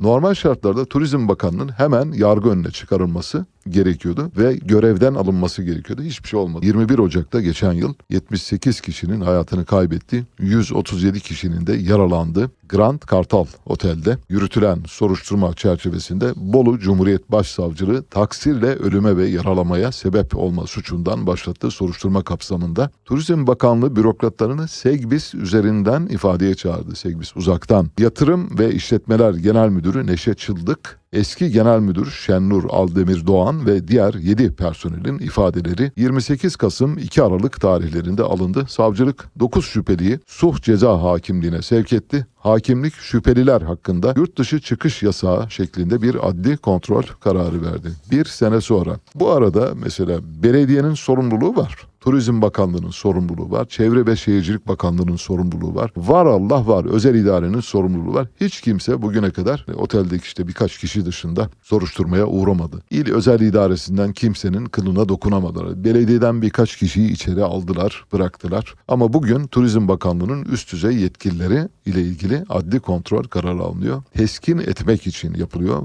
Normal şartlarda Turizm Bakanlığı'nın hemen yargı önüne çıkarılması gerekiyordu ve görevden alınması gerekiyordu. Hiçbir şey olmadı. 21 Ocak'ta geçen yıl 78 kişinin hayatını kaybetti. 137 kişinin de yaralandı. Grand Kartal Otel'de yürütülen soruşturma çerçevesinde Bolu Cumhuriyet Başsavcılığı taksirle ölüme ve yaralamaya sebep olma suçundan başlattığı soruşturma kapsamında Turizm Bakanlığı bürokratlarını Segbis üzerinden ifadeye çağırdı. Segbis uzaktan. Yatırım ve İşletmeler Genel Müdürü Neşet Çıldık, Eski Genel Müdür Şennur Aldemir Doğan ve diğer 7 personelin ifadeleri 28 Kasım 2 Aralık tarihlerinde alındı. Savcılık 9 şüpheliyi Suh Ceza Hakimliğine sevk etti. Hakimlik şüpheliler hakkında yurt dışı çıkış yasağı şeklinde bir adli kontrol kararı verdi. Bir sene sonra. Bu arada mesela belediyenin sorumluluğu var. Turizm Bakanlığı'nın sorumluluğu var. Çevre ve Şehircilik Bakanlığı'nın sorumluluğu var. Var Allah var. Özel idarenin sorumluluğu var. Hiç kimse bugüne kadar e, oteldeki işte birkaç kişi dışında soruşturmaya uğramadı. İl özel idaresinden kimsenin kılına dokunamadılar. Belediyeden birkaç kişiyi içeri aldılar, bıraktılar. Ama bugün Turizm Bakanlığı'nın üst düzey yetkilileri ile ilgili adli kontrol kararı alınıyor. Teskin etmek için yapılıyor.